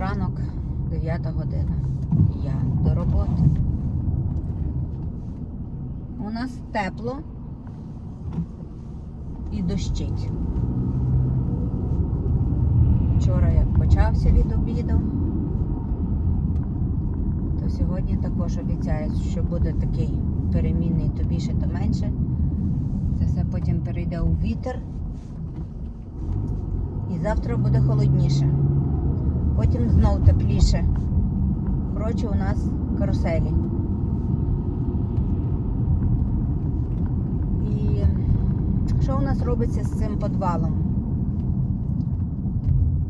ранок, 9 година. Я до роботи. У нас тепло і дощить. Вчора як почався від обіду, то сьогодні також обіцяють, що буде такий перемінний то більше, то менше. Це все потім перейде у вітер. І завтра буде холодніше. Потім знов тепліше. Коротше, у нас каруселі. І що у нас робиться з цим підвалом?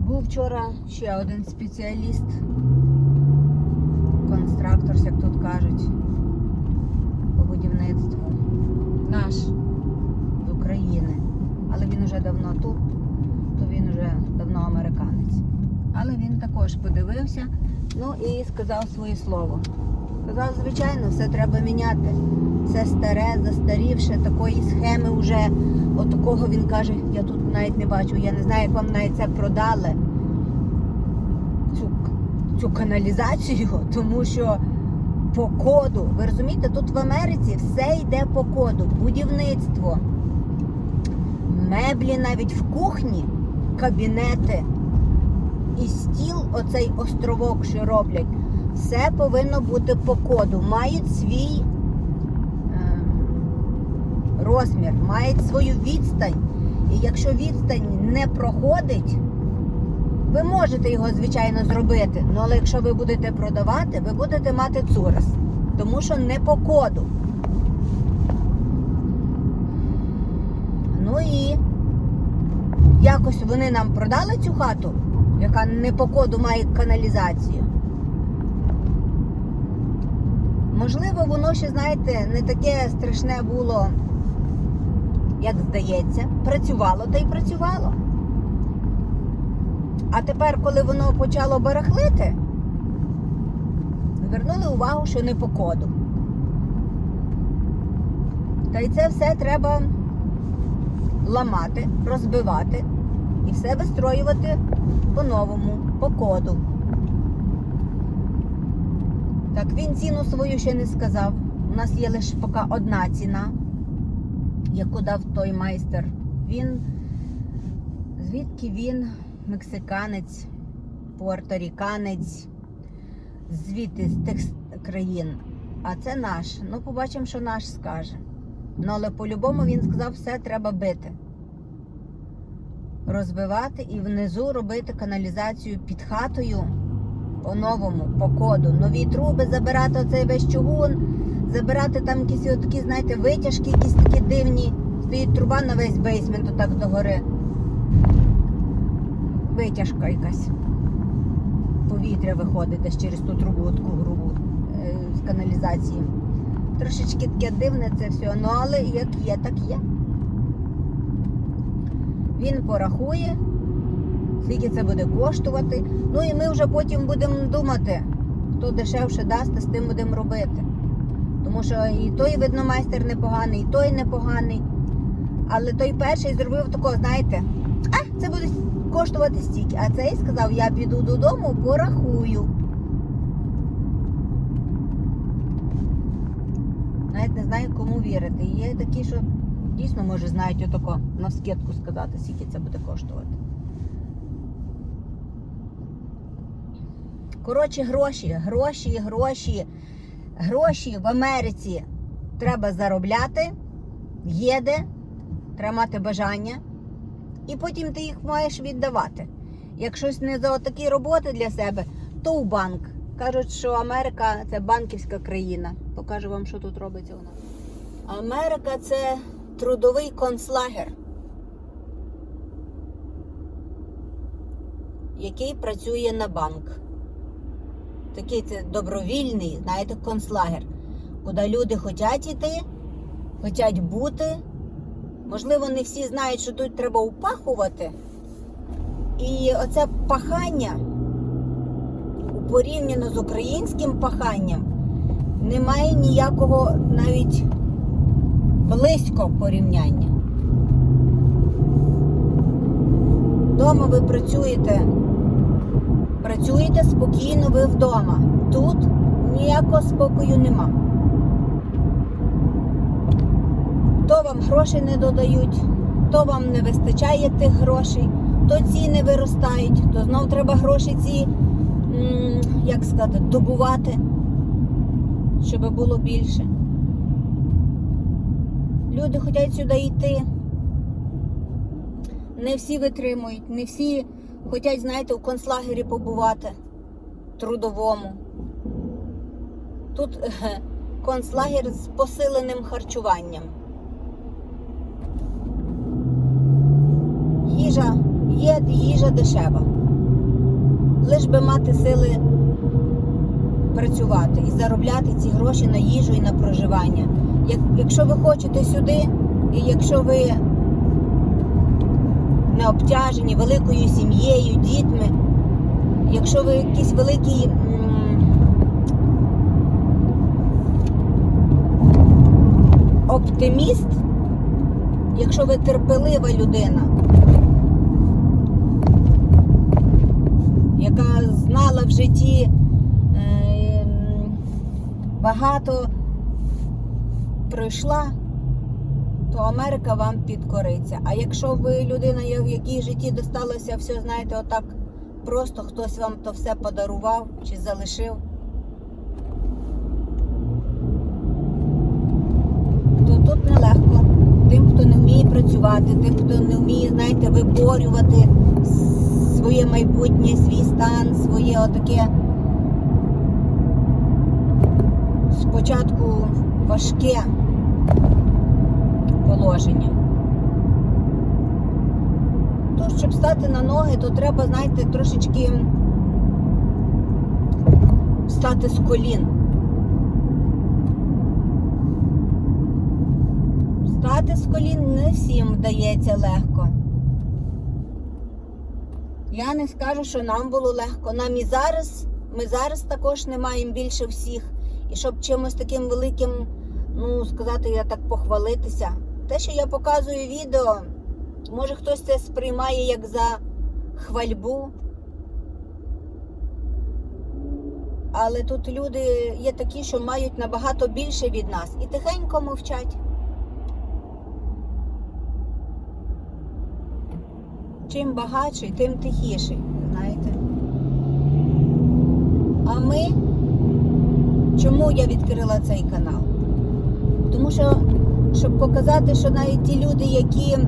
Був вчора ще один спеціаліст, констрактор, як тут кажуть, по будівництву. Наш з України. Але він вже давно тут, то він вже давно американець. Але він також подивився, ну і сказав своє слово. Сказав, звичайно, все треба міняти. Все старе, застарівше, такої схеми вже. От такого він каже, я тут навіть не бачу, я не знаю, як вам навіть це продали. Цю, цю каналізацію, тому що по коду, ви розумієте, тут в Америці все йде по коду. Будівництво, меблі навіть в кухні, кабінети і стіл, оцей островок, що роблять, все повинно бути по коду. Мають свій е, розмір, мають свою відстань. І якщо відстань не проходить, ви можете його, звичайно, зробити. Ну, але якщо ви будете продавати, ви будете мати цурас. Тому що не по коду. Ну і якось вони нам продали цю хату, яка не по коду має каналізацію. Можливо, воно ще, знаєте, не таке страшне було, як здається. Працювало та й працювало. А тепер, коли воно почало барахлити, звернули увагу, що не по коду. Та й це все треба ламати, розбивати і все вистроювати по-новому, по коду. Так, він ціну свою ще не сказав. У нас є лише поки одна ціна, яку дав той майстер. Він, звідки він, мексиканець, пуерторіканець, звідти з тих країн. А це наш. Ну, побачимо, що наш скаже. Ну, але по-любому він сказав, все треба бити. Розбивати і внизу робити каналізацію під хатою по-новому, по коду. Нові труби забирати оцей весь чугун, забирати там якісь такі, знаєте, витяжки, якісь такі дивні. Стоїть труба на весь бейсмент отак догори. Витяжка якась. Повітря виходить десь через ту трубу, таку грубу е, з каналізації. Трошечки таке дивне це все, ну але як є, так є. Він порахує, скільки це буде коштувати. Ну і ми вже потім будемо думати, хто дешевше дасть, з тим будемо робити. Тому що і той, видно, майстер непоганий, і той непоганий. Але той перший зробив такого, знаєте, а, це буде коштувати стільки. А цей сказав, я піду додому, порахую. Навіть не знаю, кому вірити. Є такі, що дійсно, може, знають отако навскидку сказати, скільки це буде коштувати. Коротше, гроші, гроші, гроші, гроші в Америці треба заробляти, їде, треба мати бажання, і потім ти їх маєш віддавати. Як щось не за такі роботи для себе, то у банк. Кажуть, що Америка це банківська країна. Покажу вам, що тут робиться у нас. Америка це трудовий концлагер, який працює на банк. Такий це добровільний, знаєте, концлагер, куди люди хочуть йти, хочуть бути. Можливо, не всі знають, що тут треба упахувати. І оце пахання порівняно з українським паханням немає ніякого навіть близько порівняння. Дома ви працюєте, Працюєте спокійно, ви вдома. Тут ніякого спокою нема. То вам грошей не додають, то вам не вистачає тих грошей, то ціни виростають, то знов треба гроші ці, як сказати, добувати, щоб було більше. Люди хочуть сюди йти. Не всі витримують, не всі хочуть, знаєте, у концлагері побувати трудовому. Тут концлагер з посиленим харчуванням. Їжа є, їжа дешева. Лиш би мати сили працювати і заробляти ці гроші на їжу і на проживання. Як, якщо ви хочете сюди, і якщо ви не обтяжені великою сім'єю, дітьми, якщо ви якийсь великий оптиміст, якщо ви терпелива людина, яка знала в житті е, багато пройшла, то Америка вам підкориться. А якщо ви людина, в якій житті досталося все, знаєте, отак просто хтось вам то все подарував чи залишив, то тут нелегко. Тим, хто не вміє працювати, тим, хто не вміє, знаєте, виборювати своє майбутнє, свій стан, своє отаке спочатку важке положення. Тут, щоб стати на ноги, то треба, знаєте, трошечки встати з колін. Встати з колін не всім вдається легко. Я не скажу, що нам було легко. Нам і зараз, ми зараз також не маємо більше всіх. І щоб чимось таким великим, ну, сказати, я так похвалитися. Те, що я показую відео, може хтось це сприймає як за хвальбу. Але тут люди є такі, що мають набагато більше від нас і тихенько мовчать. Чим багатший, тим тихіший, знаєте. А ми, чому я відкрила цей канал? Тому що, щоб показати, що навіть ті люди, які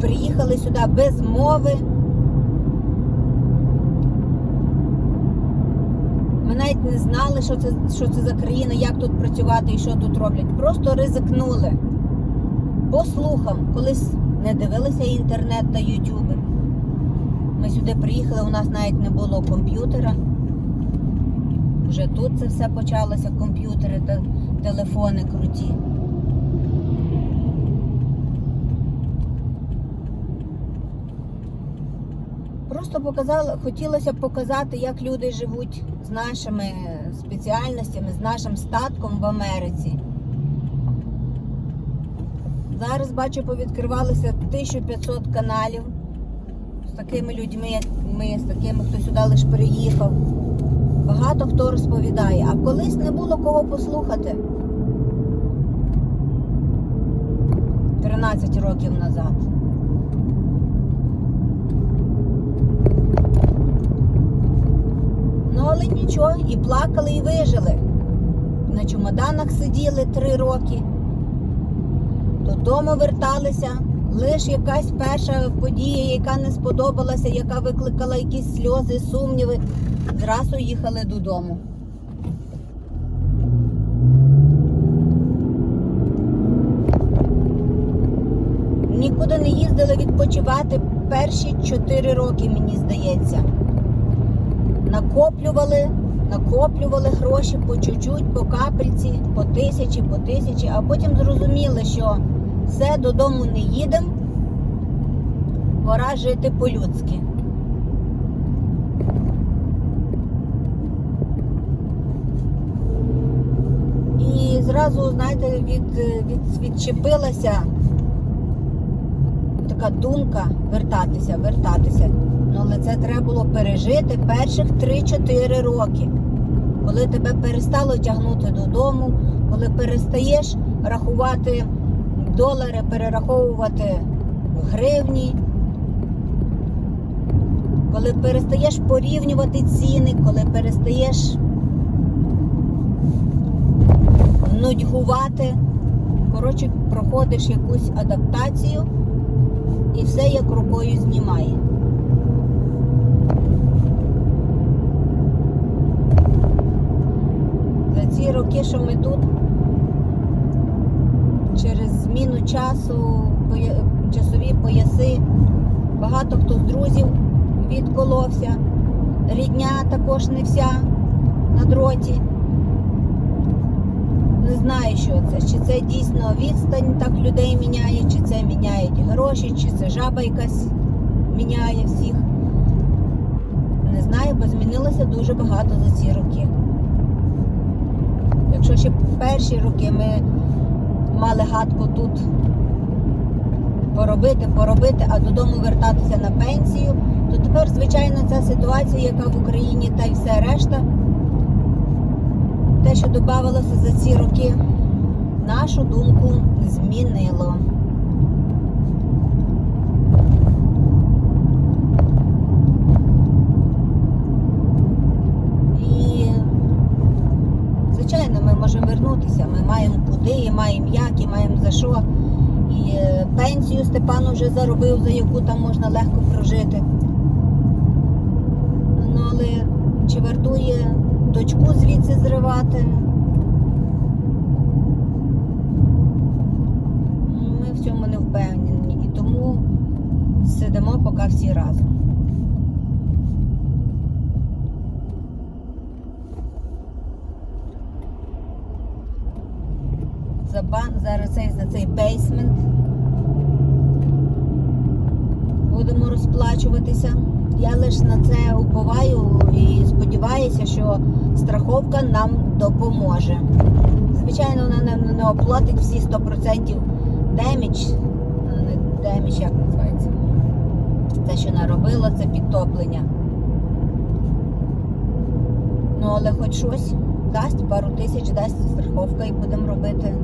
приїхали сюди без мови, ми навіть не знали, що це, що це за країна, як тут працювати і що тут роблять. Просто ризикнули. По слухам, колись не дивилися інтернет та ютюби. Ми сюди приїхали, у нас навіть не було комп'ютера. Вже тут це все почалося, комп'ютери та телефони круті. Просто показала, хотілося б показати, як люди живуть з нашими спеціальностями, з нашим статком в Америці. Зараз бачу, повідкривалося 1500 каналів з такими людьми, як ми, з такими, хто сюди лише приїхав. Багато хто розповідає, а колись не було кого послухати. 13 років назад. Ну, але нічого, і плакали, і вижили. На чемоданах сиділи три роки. Додому верталися. Лише якась перша подія, яка не сподобалася, яка викликала якісь сльози, сумніви, зразу їхали додому. Нікуди не їздили відпочивати перші чотири роки, мені здається. Накоплювали, накоплювали гроші по чуть-чуть, по капельці, по тисячі, по тисячі, а потім зрозуміли, що все додому не їдемо, пора жити по-людськи. І зразу, знаєте, від, від, відчепилася така думка вертатися, вертатися. Ну, але це треба було пережити перших 3-4 роки. Коли тебе перестало тягнути додому, коли перестаєш рахувати долари, перераховувати в гривні, коли перестаєш порівнювати ціни, коли перестаєш нудьгувати, коротше, проходиш якусь адаптацію і все як рукою знімає. За ці роки, що ми тут, через зміну часу, часові пояси, багато хто з друзів відколовся. Рідня також не вся на дроті. Не знаю, що це. Чи це дійсно відстань так людей міняє, чи це міняють гроші, чи це жаба якась міняє всіх. Не знаю, бо змінилося дуже багато за ці роки. Якщо ще перші роки ми мали гадку тут поробити, поробити, а додому вертатися на пенсію, то тепер, звичайно, ця ситуація, яка в Україні, та й все решта, те, що додавалося за ці роки, нашу думку змінило. І, звичайно, ми можемо вернутися. Ми маємо куди, і маємо як, і маємо за що. І е, пенсію Степан вже заробив, за яку там можна легко прожити. Ну, але чи вартує дочку звідси зривати? Ми в цьому не впевнені. І тому сидимо поки всі разом. Зараз цей, за цей бейсмент будемо розплачуватися. Я лише на це уповаю і сподіваюся, що страховка нам допоможе. Звичайно, вона не, не оплатить всі 100% демідж, не демідж, як називається. Те, що наробило, це підтоплення. Ну, але хоч щось дасть, пару тисяч дасть страховка і будемо робити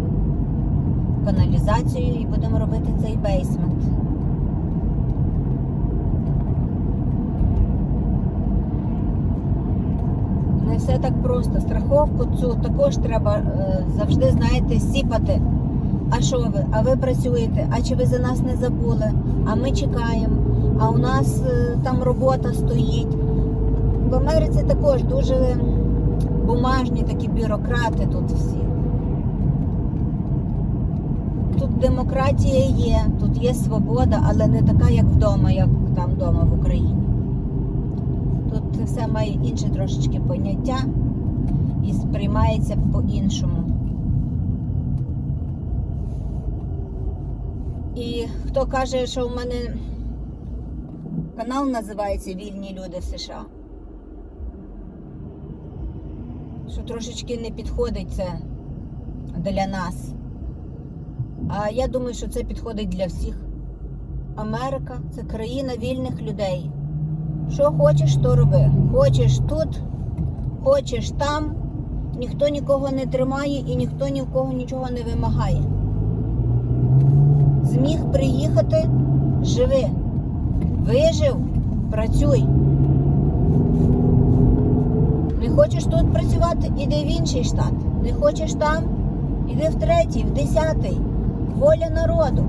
каналізацію і будемо робити цей бейсмент. Не все так просто. Страховку цю також треба е, завжди, знаєте, сіпати. А що ви? А ви працюєте? А чи ви за нас не забули? А ми чекаємо. А у нас е, там робота стоїть. В Америці також дуже бумажні такі бюрократи тут всі. Тут демократія є, тут є свобода, але не така, як вдома, як там вдома в Україні. Тут все має інше трошечки поняття і сприймається по-іншому. І хто каже, що в мене канал називається Вільні люди в США. Що трошечки не підходить це для нас. А я думаю, що це підходить для всіх. Америка це країна вільних людей. Що хочеш, то роби. Хочеш тут, хочеш там, ніхто нікого не тримає і ніхто ні в кого нічого не вимагає. Зміг приїхати, живи. Вижив, працюй. Не хочеш тут працювати, іди в інший штат. Не хочеш там, іди в третій, в десятий. Воля народу.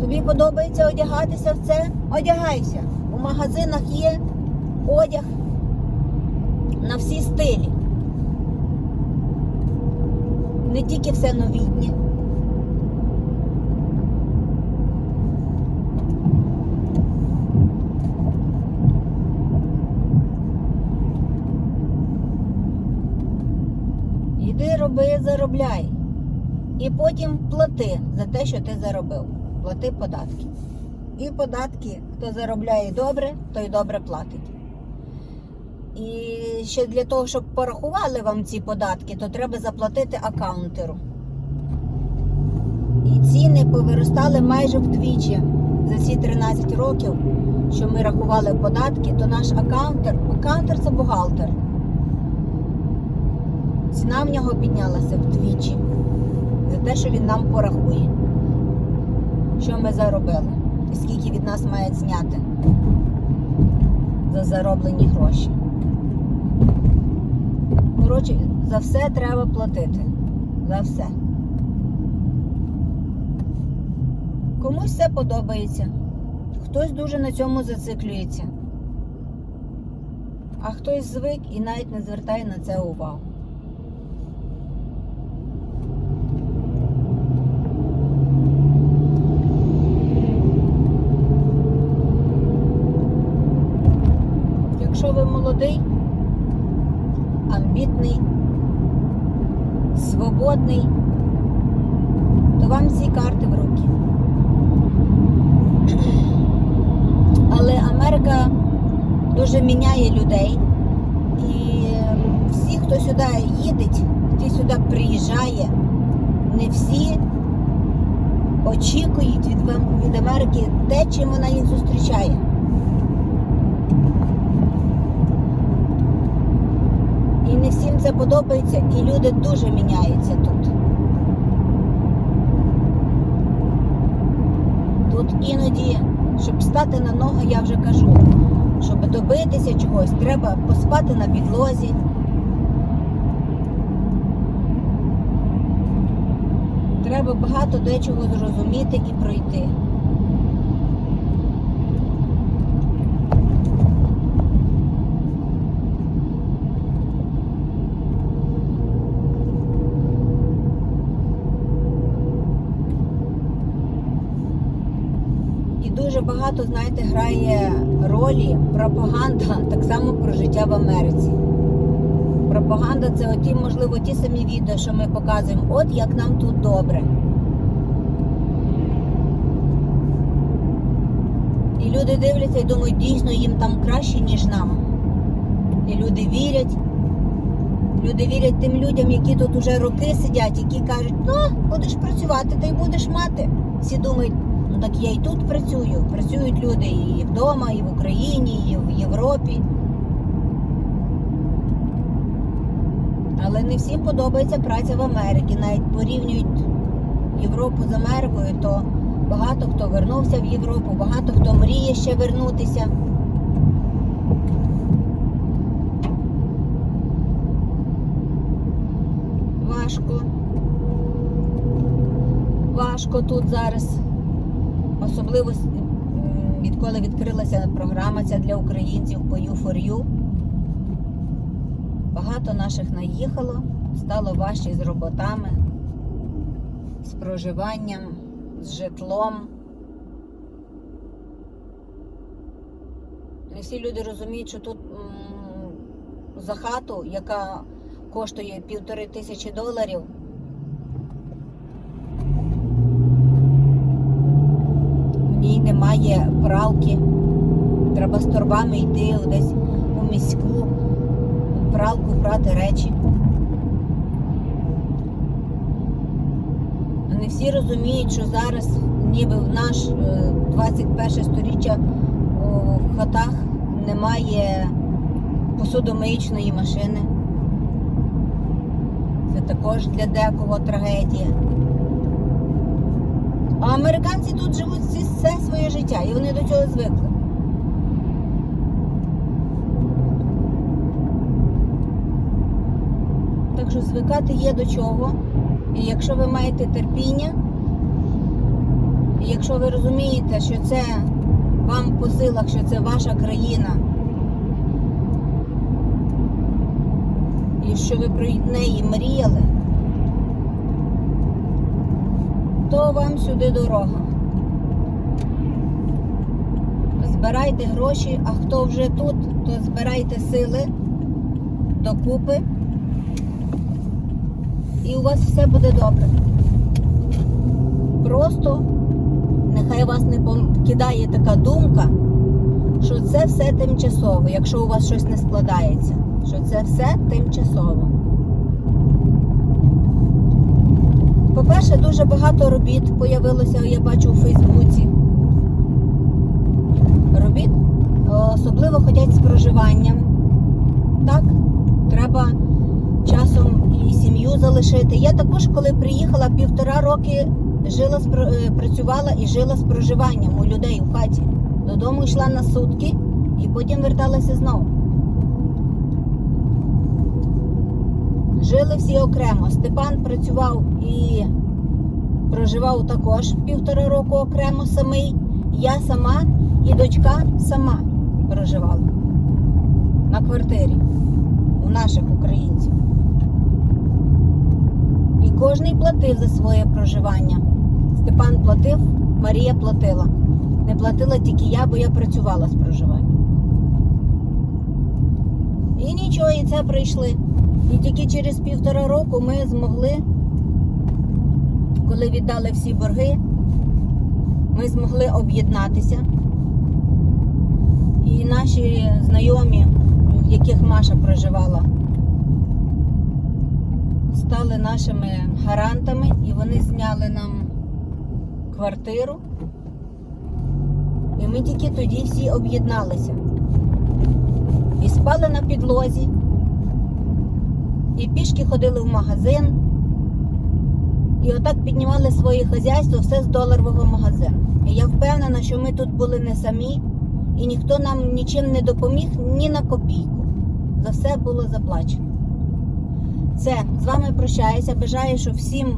Тобі подобається одягатися в це? Одягайся. У магазинах є одяг на всі стилі. Не тільки все новітнє. Іди роби, заробляй. І потім плати за те, що ти заробив. Плати податки. І податки, хто заробляє добре, той добре платить. І ще для того, щоб порахували вам ці податки, то треба заплатити аккаунтеру. І ціни повиростали майже вдвічі за ці 13 років. що ми рахували податки, то наш аккаунтер, аккаунтер це бухгалтер. Ціна в нього піднялася вдвічі за те, що він нам порахує, що ми заробили скільки від нас мають зняти за зароблені гроші. Коротше, за все треба платити. За все. Комусь все подобається, хтось дуже на цьому зациклюється, а хтось звик і навіть не звертає на це увагу. Якщо ви молодий, амбітний, свободний, то вам всі карти в руки. Але Америка дуже міняє людей. І всі, хто сюди їде, хто сюди приїжджає, не всі очікують від Америки те, чим вона їх зустрічає. Це подобається, і люди дуже міняються тут. Тут іноді, щоб стати на ноги, я вже кажу, щоб добитися чогось, треба поспати на підлозі. Треба багато дечого зрозуміти і пройти. І дуже багато, знаєте, грає ролі пропаганда так само про життя в Америці. Пропаганда це оті, можливо, ті самі відео, що ми показуємо, от як нам тут добре. І люди дивляться і думають, дійсно їм там краще, ніж нам. І люди вірять. Люди вірять тим людям, які тут уже роки сидять, які кажуть, ну, будеш працювати, та й будеш мати. Всі думають, ну так я і тут працюю. Працюють люди і вдома, і в Україні, і в Європі. Але не всім подобається праця в Америці. Навіть порівнюють Європу з Америкою, то багато хто вернувся в Європу, багато хто мріє ще вернутися. Важко. Важко тут зараз. Особливо відколи відкрилася програма ця для українців по U4U. Багато наших наїхало, стало важче з роботами, з проживанням, з житлом. Не всі люди розуміють, що тут за хату, яка коштує півтори тисячі доларів, в ній немає пралки. Треба з торбами йти десь у міську пралку прати речі. Не всі розуміють, що зараз, ніби в наш е, 21 сторіччя у хатах немає посудомиючної машини. Це також для декого трагедія. А американці тут живуть все своє життя і вони до цього звикли. Так що звикати є до чого. І якщо ви маєте терпіння, і якщо ви розумієте, що це вам по силах, що це ваша країна, і що ви про неї мріяли, то вам сюди дорога. Збирайте гроші, а хто вже тут, то збирайте сили докупи і у вас все буде добре. Просто нехай вас не покидає така думка, що це все тимчасово, якщо у вас щось не складається, що це все тимчасово. По-перше, дуже багато робіт появилося, я бачу у Фейсбуці. Робіт особливо ходять з проживанням. Так, треба часом і сім'ю залишити. Я також, коли приїхала півтора роки, жила е, працювала і жила з проживанням у людей у хаті. Додому йшла на сутки і потім верталася знову. Жили всі окремо. Степан працював і проживав також півтора року окремо самий. Я сама і дочка сама проживала на квартирі у наших українців. І кожний платив за своє проживання. Степан платив, Марія платила. Не платила тільки я, бо я працювала з проживанням. І нічого, і це прийшли. І тільки через півтора року ми змогли, коли віддали всі борги, ми змогли об'єднатися. І наші знайомі, в яких Маша проживала, стали нашими гарантами і вони зняли нам квартиру. І ми тільки тоді всі об'єдналися. І спали на підлозі, і пішки ходили в магазин. І отак піднімали своє хазяйство все з доларового магазину. І я впевнена, що ми тут були не самі, і ніхто нам нічим не допоміг ні на копійку. За все було заплачено. Все, з вами прощаюся. Бажаю, щоб всім,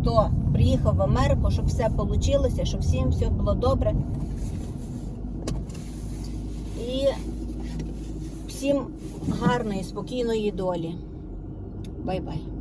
хто приїхав в Америку, щоб все вийшло, щоб всім все було добре. І всім гарної, спокійної долі. Bye-bye.